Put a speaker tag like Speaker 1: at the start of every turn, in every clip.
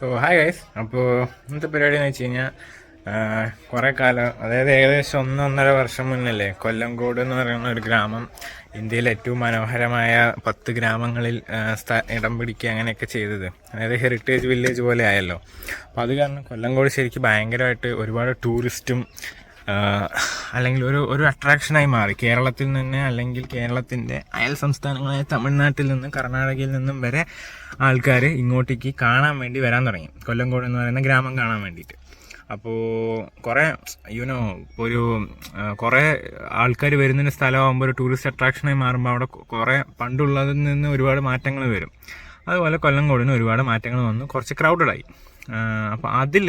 Speaker 1: ഓ hi guys അപ്പോൾ ഇന്നത്തെ പരിപാടി എന്ന് വെച്ച് കഴിഞ്ഞാൽ കുറേ കാലം അതായത് ഏകദേശം ഒന്നൊന്നര വർഷം മുന്നല്ലേ കൊല്ലംകോട് എന്ന് പറയുന്ന ഒരു ഗ്രാമം ഇന്ത്യയിലെ ഏറ്റവും മനോഹരമായ പത്ത് ഗ്രാമങ്ങളിൽ ഇടം പിടിക്കുക അങ്ങനെയൊക്കെ ചെയ്തത്. അതായത് ഹെറിറ്റേജ് വില്ലേജ് പോലെ ആയല്ലോ. അപ്പോൾ അത് കാരണം കൊല്ലംകോട് ശരിക്കും ഭയങ്കരമായിട്ട് ഒരുപാട് ടൂറിസ്റ്റും അല്ലെങ്കിൽ ഒരു ഒരു അട്രാക്ഷനായി മാറി. കേരളത്തിൽ നിന്ന് അല്ലെങ്കിൽ കേരളത്തിന്റെ അയൽ സംസ്ഥാനങ്ങളായ തമിഴ്നാട്ടിൽ നിന്നും കർണാടകയിൽ നിന്നും വരെ ആൾക്കാർ ഇങ്ങോട്ടേക്ക് കാണാൻ വേണ്ടി വരാൻ തുടങ്ങി. കൊല്ലംകോട് എന്ന് പറയുന്ന ഗ്രാമം കാണാൻ വേണ്ടിയിട്ട്. അപ്പോൾ കുറേ യുനോ ഒരു കുറേ ആൾക്കാർ വരുന്ന സ്ഥലമാകുമ്പോൾ ഒരു ടൂറിസ്റ്റ് അട്രാക്ഷനായി മാറുമ്പോൾ അവിടെ കുറേ പണ്ടുള്ളതിൽ നിന്ന് ഒരുപാട് മാറ്റങ്ങൾ വരും. അതുപോലെ കൊല്ലംകോടിന് ഒരുപാട് മാറ്റങ്ങൾ വന്നു. കുറച്ച് ക്രൗഡഡായി അപ്പോൾ അതിൽ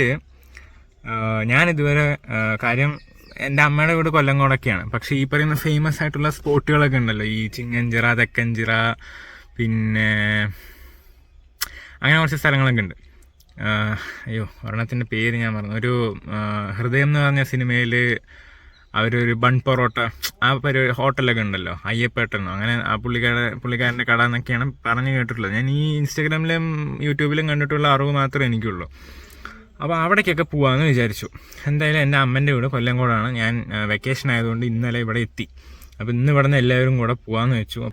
Speaker 1: ഞാനിതുവരെ കാര്യം എന്റെ അമ്മയുടെ വീട് കൊല്ലങ്കോടൊക്കെയാണ്. പക്ഷേ ഈ പറയുന്ന ഫേമസ് ആയിട്ടുള്ള സ്പോട്ടുകളൊക്കെ ഉണ്ടല്ലോ. ഈ ചിങ്ങഞ്ചിറ തെക്കഞ്ചിറ പിന്നെ അങ്ങനെ കുറച്ച് സ്ഥലങ്ങളൊക്കെ ഉണ്ട്. അയ്യോ ഒരെണ്ണത്തിന്റെ പേര് ഞാൻ പറഞ്ഞു ഒരു ഹൃദയം എന്ന് പറഞ്ഞ സിനിമയിൽ അവരൊരു ബൺ പൊറോട്ട ആ പരിപാടി ഹോട്ടലൊക്കെ ഉണ്ടല്ലോ. അയ്യപ്പേട്ടനോ അങ്ങനെ ആ പുള്ളിക്കാരുടെ പുള്ളിക്കാരന്റെ കട എന്നൊക്കെയാണ് പറഞ്ഞു കേട്ടിട്ടുള്ളത്. ഞാൻ ഈ ഇൻസ്റ്റാഗ്രാമിലും യൂട്യൂബിലും കണ്ടിട്ടുള്ള അറിവ് മാത്രമേ എനിക്കുള്ളൂ. അപ്പോൾ അവിടേക്കൊക്കെ പോകാമെന്ന് വിചാരിച്ചു. എന്തായാലും എന്റെ അമ്മന്റെ വീട് കൊല്ലംകോടാണ് ഞാൻ വെക്കേഷൻ ആയതുകൊണ്ട് ഇന്നലെ ഇവിടെ എത്തി. അപ്പോൾ ഇന്ന് ഇവിടെ നിന്ന് എല്ലാവരും കൂടെ പോകാമെന്ന് വെച്ചു.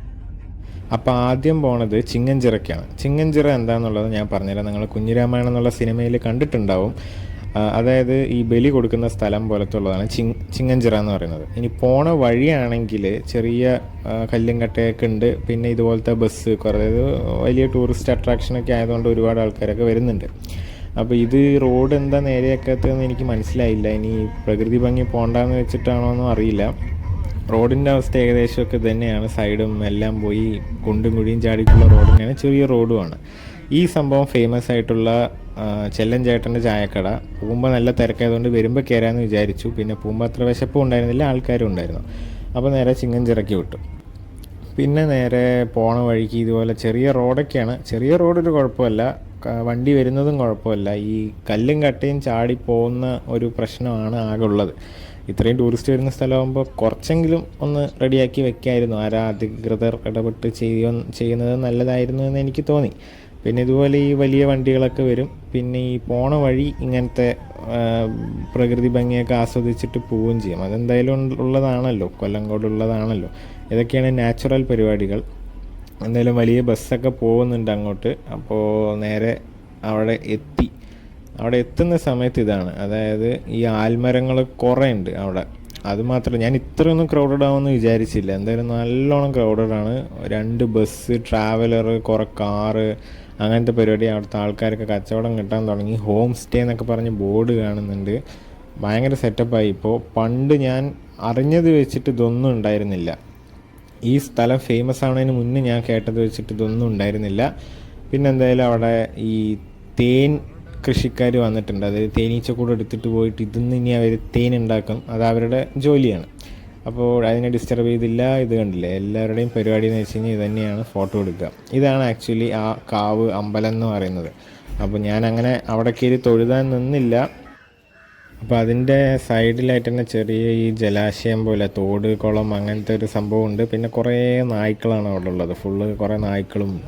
Speaker 1: അപ്പോൾ ആദ്യം പോണത് ചിങ്ങഞ്ചിറയ്ക്കാണ് ചിങ്ങഞ്ചിറ എന്താണെന്നുള്ളത് ഞാൻ പറഞ്ഞുതരാം. നിങ്ങൾ കുഞ്ഞിരാമായണം എന്നുള്ള സിനിമയിൽ കണ്ടിട്ടുണ്ടാവും. അതായത് ഈ ബലി കൊടുക്കുന്ന സ്ഥലം പോലത്തെ ഉള്ളതാണ് ചിങ് ചിങ്ങഞ്ചിറ എന്ന് പറയുന്നത്. ഇനി പോണ വഴിയാണെങ്കിൽ ചെറിയ കല്ലുംകട്ടയൊക്കെ കല്ലും കട്ടയൊക്കെ ഉണ്ട്. പിന്നെ ഇതുപോലത്തെ ബസ് കുറേ വലിയ ടൂറിസ്റ്റ് അട്രാക്ഷനൊക്കെ ആയതുകൊണ്ട് ഒരുപാട് ആൾക്കാരൊക്കെ വരുന്നുണ്ട്. അപ്പോൾ ഇത് റോഡ് എന്താ നേരെയാക്കാത്തതെന്ന് എനിക്ക് മനസ്സിലായില്ല. ഇനി പ്രകൃതി ഭംഗി പോണ്ടെന്ന് വെച്ചിട്ടാണോ എന്നും അറിയില്ല. റോഡിന്റെ അവസ്ഥ ഏകദേശമൊക്കെ തന്നെയാണ് സൈഡും എല്ലാം പോയി കുണ്ടും കുഴിയും ചാടിയിട്ടുള്ള റോഡ് തന്നെയാണ്. ചെറിയ റോഡുമാണ്. ഈ സംഭവം ഫേമസ് ആയിട്ടുള്ള ചെല്ലഞ്ചേട്ടന്റെ ചായക്കട. പൂമ്പ നല്ല തിരക്കായതുകൊണ്ട് വരുമ്പോൾ കയറാമെന്ന് വിചാരിച്ചു. പിന്നെ പൂമ്പ അത്ര വിശപ്പും ഉണ്ടായിരുന്നില്ല ആൾക്കാരും ഉണ്ടായിരുന്നു. അപ്പോൾ നേരെ ചിങ്ങൻ ചിറക്കി വിട്ടു. പിന്നെ നേരെ പോണ വഴിക്ക് ഇതുപോലെ ചെറിയ റോഡൊക്കെയാണ്. ചെറിയ റോഡൊരു കുഴപ്പമല്ല. വണ്ടി വരുന്നതും കുഴപ്പമില്ല. ഈ കല്ലും കട്ടയും ചാടി പോകുന്ന ഒരു പ്രശ്നമാണ് ആകെ ഉള്ളത്. ഇത്രയും ടൂറിസ്റ്റ് വരുന്ന സ്ഥലമാകുമ്പോൾ കുറച്ചെങ്കിലും ഒന്ന് റെഡിയാക്കി വെക്കായിരുന്നു. ആരാ അധികൃതർ ഇടപെട്ട് ചെയ്യുന്ന ചെയ്യുന്നത് നല്ലതായിരുന്നു എന്ന് എനിക്ക് തോന്നി. പിന്നെ ഇതുപോലെ ഈ വലിയ വണ്ടികളൊക്കെ വരും. പിന്നെ ഈ പോണ വഴി ഇങ്ങനത്തെ പ്രകൃതി ഭംഗിയൊക്കെ ആസ്വദിച്ചിട്ട് പോവുകയും ചെയ്യും. അതെന്തായാലും ഉള്ളതാണല്ലോ. കൊല്ലങ്കോട് ഉള്ളതാണല്ലോ ഇതൊക്കെയാണ് നാച്ചുറൽ പരിപാടികൾ. എന്തായാലും വലിയ ബസ്സൊക്കെ പോകുന്നുണ്ട് അങ്ങോട്ട്. അപ്പോൾ നേരെ അവിടെ എത്തി. അവിടെ എത്തുന്ന സമയത്ത് ഇതാണ്. അതായത് ഈ ആൽമരങ്ങൾ കുറേ ഉണ്ട് അവിടെ അതുമാത്രമല്ല ഞാൻ ഇത്രയൊന്നും ക്രൗഡഡ് ആവുമെന്ന് വിചാരിച്ചില്ല. എന്തായാലും നല്ലോണം ക്രൗഡഡ് ആണ്. രണ്ട് ബസ് ട്രാവലർ കുറേ കാറ് അങ്ങനത്തെ പരിപാടി അവിടുത്തെ ആൾക്കാർക്ക് കച്ചവടം കിട്ടാൻ തുടങ്ങി. ഹോം സ്റ്റേ എന്നൊക്കെ പറഞ്ഞ് ബോർഡ് കാണുന്നുണ്ട്. ഭയങ്കര സെറ്റപ്പായി ഇപ്പോൾ പണ്ട് ഞാൻ അറിഞ്ഞത് വെച്ചിട്ട് ഇതൊന്നും ഉണ്ടായിരുന്നില്ല. ഈ സ്ഥലം ഫേമസ് ആവുന്നതിന് മുന്നേ ഞാൻ കേട്ടത് വെച്ചിട്ട് ഇതൊന്നും ഉണ്ടായിരുന്നില്ല. പിന്നെ എന്തായാലും അവിടെ ഈ തേൻ കൃഷിക്കാർ വന്നിട്ടുണ്ട്. അതായത് തേനീച്ചക്കൂട് എടുത്തിട്ട് പോയിട്ട് ഇതിന്ന് ഇനി അവർ തേൻ ഉണ്ടാക്കും. അത് അവരുടെ ജോലിയാണ്. അപ്പോൾ അതിനെ ഡിസ്റ്റർബ് ചെയ്തില്ല. ഇത് കണ്ടില്ലേ? എല്ലാവരുടെയും പരിപാടി എന്ന് വെച്ച് കഴിഞ്ഞാൽ ഇത് തന്നെയാണ് ഫോട്ടോ എടുക്കുക. ഇതാണ് ആക്ച്വലി ആ കാവ് അമ്പലം എന്ന് പറയുന്നത്. അപ്പോൾ ഞാൻ അങ്ങനെ അവിടെ കയറി തൊഴുതാൻ നിന്നില്ല. അപ്പോൾ അതിന്റെ സൈഡിലായിട്ട് തന്നെ ചെറിയ ഈ ജലാശയം പോലെ തോട് കുളം അങ്ങനത്തെ ഒരു സംഭവം ഉണ്ട് പിന്നെ കുറേ നായ്ക്കളാണ് അവിടെ ഉള്ളത് ഫുള്ള് കുറേ നായ്ക്കളും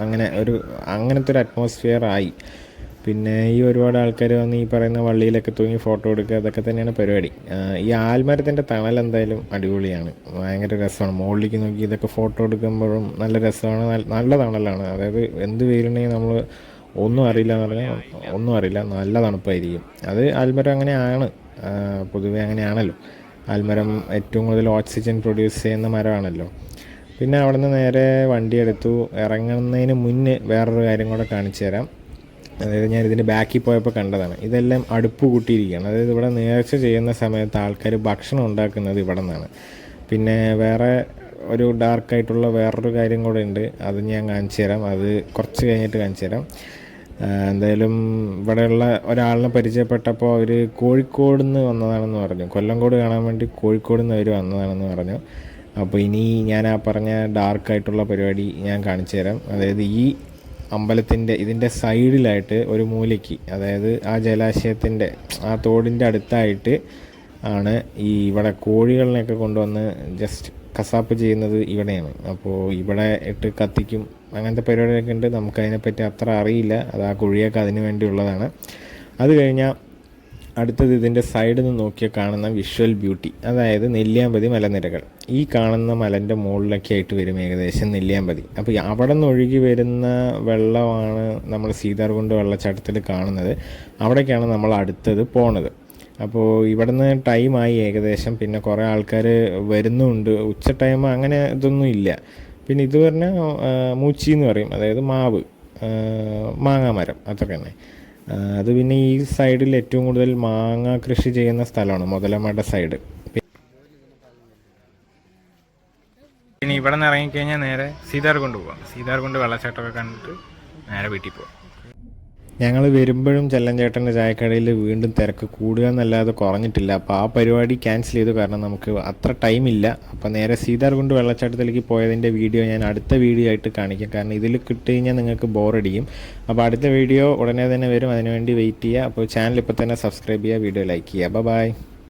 Speaker 1: അങ്ങനെ ഒരു അങ്ങനത്തെ ഒരു അറ്റ്മോസ്ഫിയർ ആയി. പിന്നെ ഈ ഒരുപാട് ആൾക്കാർ വന്ന് ഈ പറയുന്ന വള്ളിയിലൊക്കെ തൂങ്ങി ഫോട്ടോ എടുക്കുക അതൊക്കെ തന്നെയാണ് പരിപാടി. ഈ ആൽമരത്തിന്റെ തണൽ എന്തായാലും അടിപൊളിയാണ്. ഭയങ്കര രസമാണ്. മുകളിലേക്ക് നോക്കി ഇതൊക്കെ ഫോട്ടോ എടുക്കുമ്പോഴും നല്ല രസമാണ്. നല്ല- തണലാണ്. അതായത് എന്ത് വെയിലുണ്ടെങ്കിൽ നമ്മൾ ഒന്നും അറിയില്ല എന്ന് പറഞ്ഞാൽ ഒന്നും അറിയില്ല. നല്ല തണുപ്പായിരിക്കും. അത് ആൽമരം അങ്ങനെയാണ് പൊതുവെ അങ്ങനെയാണല്ലോ ആൽമരം ഏറ്റവും കൂടുതൽ ഓക്സിജൻ പ്രൊഡ്യൂസ് ചെയ്യുന്ന മരമാണല്ലോ. പിന്നെ അവിടെ നിന്ന് നേരെ വണ്ടി എടുത്തു. ഇറങ്ങുന്നതിന് മുന്നേ വേറൊരു കാര്യം കൂടെ കാണിച്ചു തരാം. അതായത് ഞാൻ ഇതിന്റെ ബാക്കിൽ പോയപ്പോൾ കണ്ടതാണ്. ഇതെല്ലാം അടുപ്പ് കൂട്ടിയിരിക്കുകയാണ്. അതായത് ഇവിടെ നേർച്ച ചെയ്യുന്ന സമയത്ത് ആൾക്കാർ ഭക്ഷണം ഉണ്ടാക്കുന്നത് ഇവിടെ നിന്നാണ്. പിന്നെ വേറെ ഒരു ഡാർക്കായിട്ടുള്ള വേറൊരു കാര്യം കൂടെ ഉണ്ട്. അത് ഞാൻ കാണിച്ചു തരാം. അത് കുറച്ച് കഴിഞ്ഞിട്ട് കാണിച്ചു തരാം. എന്തായാലും ഇവിടെയുള്ള ഒരാളിനെ പരിചയപ്പെട്ടപ്പോൾ അവർ കോഴിക്കോട് നിന്ന് വന്നതാണെന്ന് പറഞ്ഞു. കൊല്ലംകോട് കാണാൻ വേണ്ടി കോഴിക്കോട് നിന്ന് അവർ വന്നതാണെന്ന് പറഞ്ഞു. അപ്പോൾ ഇനി ഞാൻ ആ പറഞ്ഞ ഡാർക്കായിട്ടുള്ള പരിപാടി ഞാൻ കാണിച്ചു തരാം. അതായത് ഈ അമ്പലത്തിന്റെ ഇതിന്റെ സൈഡിലായിട്ട് ഒരു മൂലയ്ക്ക് അതായത് ആ ജലാശയത്തിന്റെ ആ തോടിന്റെ അടുത്തായിട്ട് ആണ് ഈ ഇവിടെ കോഴികളിനെയൊക്കെ കൊണ്ടുവന്ന് ജസ്റ്റ് കസാപ്പ് ചെയ്യുന്നത് ഇവിടെയാണ്. അപ്പോൾ ഇവിടെ ഇട്ട് കത്തിക്കും.
Speaker 2: അങ്ങനത്തെ പരിപാടിയൊക്കെ ഉണ്ട്. നമുക്കതിനെപ്പറ്റി അത്ര അറിയില്ല. അത് ആ കുഴിയൊക്കെ അതിന് വേണ്ടിയുള്ളതാണ്. അത് കഴിഞ്ഞാൽ അടുത്തത് ഇതിന്റെ സൈഡിൽ നിന്ന് നോക്കിയാൽ കാണുന്ന വിഷ്വൽ ബ്യൂട്ടി അതായത് നെല്ലിയാമ്പതി മലനിരകൾ. ഈ കാണുന്ന മലന്റെ മുകളിലൊക്കെ ആയിട്ട് വരും ഏകദേശം നെല്ലിയാമ്പതി. അപ്പോൾ അവിടെ നിന്ന് ഒഴുകി വരുന്ന വെള്ളമാണ് നമ്മൾ സീതാർകുണ്ട് വെള്ളച്ചാട്ടത്തിൽ കാണുന്നത്. അവിടേക്കാണ് നമ്മൾ അടുത്തത് പോണത്. അപ്പോൾ ഇവിടുന്ന് ടൈമായി ഏകദേശം. പിന്നെ കുറേ ആൾക്കാർ വരുന്നുണ്ട്. ഉച്ച ടൈം അങ്ങനെ ഇതൊന്നും ഇല്ല. പിന്നെ ഇത് പറഞ്ഞാൽ മൂച്ചി എന്ന് പറയും. അതായത് മാവ് മാങ്ങ മരം അതൊക്കെ തന്നെ അത് പിന്നെ ഈ സൈഡിൽ ഏറ്റവും കൂടുതൽ മാങ്ങ കൃഷി ചെയ്യുന്ന സ്ഥലമാണ് മുതലമട സൈഡ്.
Speaker 1: പിന്നെ ഇവിടെ നിന്ന് ഇറങ്ങിക്കഴിഞ്ഞാൽ നേരെ സീതാർകുണ്ട് പോവാം. സീതാർകുണ്ട് വെള്ളച്ചാട്ടമൊക്കെ കണ്ടിട്ട് നേരെ വീട്ടിൽ പോവാം.
Speaker 2: ഞങ്ങൾ വരുമ്പോഴും ചെല്ലഞ്ചേട്ടന്റെ ചായക്കടയിൽ വീണ്ടും തിരക്ക് കൂടുക എന്നല്ലാതെ കുറഞ്ഞിട്ടില്ല. അപ്പോൾ ആ പരിപാടി ക്യാൻസൽ ചെയ്തു. കാരണം നമുക്ക് അത്ര ടൈമില്ല. അപ്പോൾ നേരെ സീതാർകുണ്ട് വെള്ളച്ചാട്ടത്തിലേക്ക് പോയതിന്റെ വീഡിയോ ഞാൻ അടുത്ത വീഡിയോ ആയിട്ട് കാണിക്കാം. കാരണം ഇതിൽ കിട്ടി കഴിഞ്ഞാൽ നിങ്ങൾക്ക് ബോറടിക്കും. അപ്പോൾ അടുത്ത വീഡിയോ ഉടനെ തന്നെ വരും. അതിനുവേണ്ടി വെയിറ്റ് ചെയ്യുക. അപ്പോൾ ചാനൽ ഇപ്പോൾ തന്നെ സബ്സ്ക്രൈബ് ചെയ്യുക വീഡിയോ ലൈക്ക് ചെയ്യുക. ബൈ.